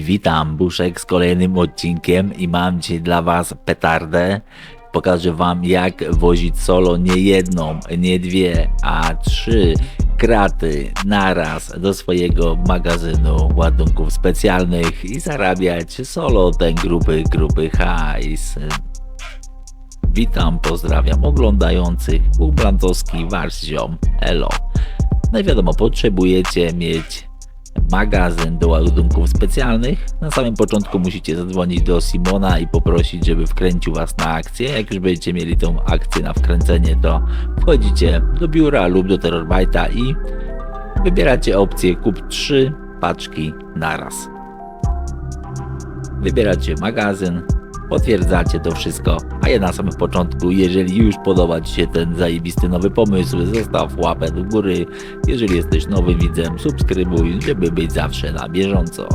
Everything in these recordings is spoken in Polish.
Witam, Buszek z kolejnym odcinkiem i mam dzisiaj dla Was petardę. Pokażę Wam jak wozić solo nie jedną, nie dwie, a trzy kraty naraz do swojego magazynu ładunków specjalnych i zarabiać solo ten gruby, gruby hajs. Witam, pozdrawiam oglądających Ubrantowski Warsziom. Elo. No i wiadomo, potrzebujecie mieć magazyn do ładunków specjalnych. Na samym początku musicie zadzwonić do Simona i poprosić, żeby wkręcił Was na akcję. Jak już będziecie mieli tą akcję na wkręcenie, to wchodzicie do biura lub do Terrorbite'a i wybieracie opcję kup 3 paczki naraz. Wybieracie magazyn, potwierdzacie to wszystko, a ja na samym początku, jeżeli już podoba Ci się ten zajebisty nowy pomysł, zostaw łapę do góry, jeżeli jesteś nowym widzem, subskrybuj, żeby być zawsze na bieżąco.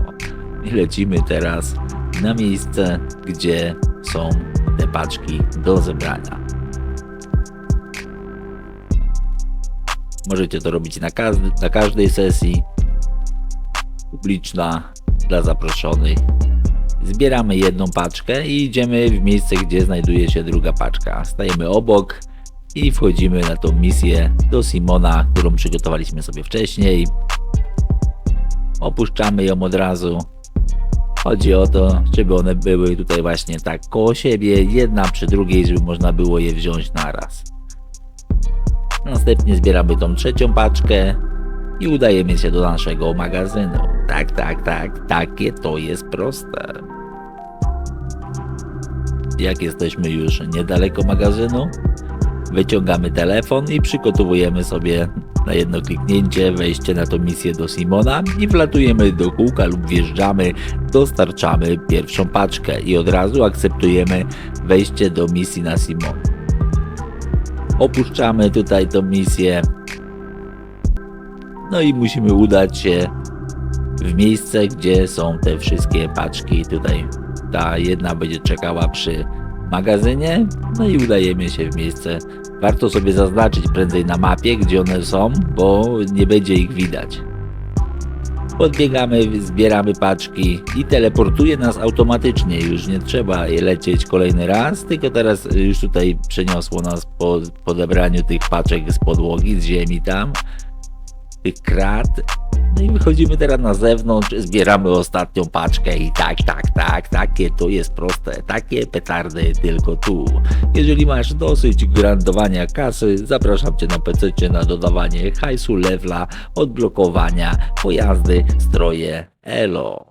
I lecimy teraz na miejsce, gdzie są te paczki do zebrania. Możecie to robić na, każdy, na każdej sesji, publiczna dla zaproszonych. Zbieramy jedną paczkę i idziemy w miejsce, gdzie znajduje się druga paczka. Stajemy obok i wchodzimy na tą misję do Simona, którą przygotowaliśmy sobie wcześniej. Opuszczamy ją od razu. Chodzi o to, żeby one były tutaj właśnie tak koło siebie, jedna przy drugiej, żeby można było je wziąć naraz. Następnie zbieramy tą trzecią paczkę i udajemy się do naszego magazynu. Tak, tak, tak, takie to jest proste. Jak jesteśmy już niedaleko magazynu, wyciągamy telefon i przygotowujemy sobie na jedno kliknięcie wejście na tą misję do Simona i wlatujemy do kółka lub wjeżdżamy, dostarczamy pierwszą paczkę i od razu akceptujemy wejście do misji na Simon. Opuszczamy tutaj tą misję. No i musimy udać się w miejsce, gdzie są te wszystkie paczki. Tutaj ta jedna będzie czekała przy magazynie. No i udajemy się w miejsce. Warto sobie zaznaczyć prędzej na mapie, gdzie one są, bo nie będzie ich widać. Podbiegamy, zbieramy paczki i teleportuje nas automatycznie. Już nie trzeba je lecieć kolejny raz, tylko teraz już tutaj przeniosło nas po podebraniu tych paczek z podłogi, z ziemi tam, krat. No i wychodzimy teraz na zewnątrz, zbieramy ostatnią paczkę i tak, tak, tak, takie to jest proste, takie petardy tylko tu. Jeżeli masz dosyć grandowania kasy, zapraszam Cię na PC na dodawanie hajsu, levela, odblokowania, pojazdy, stroje, elo.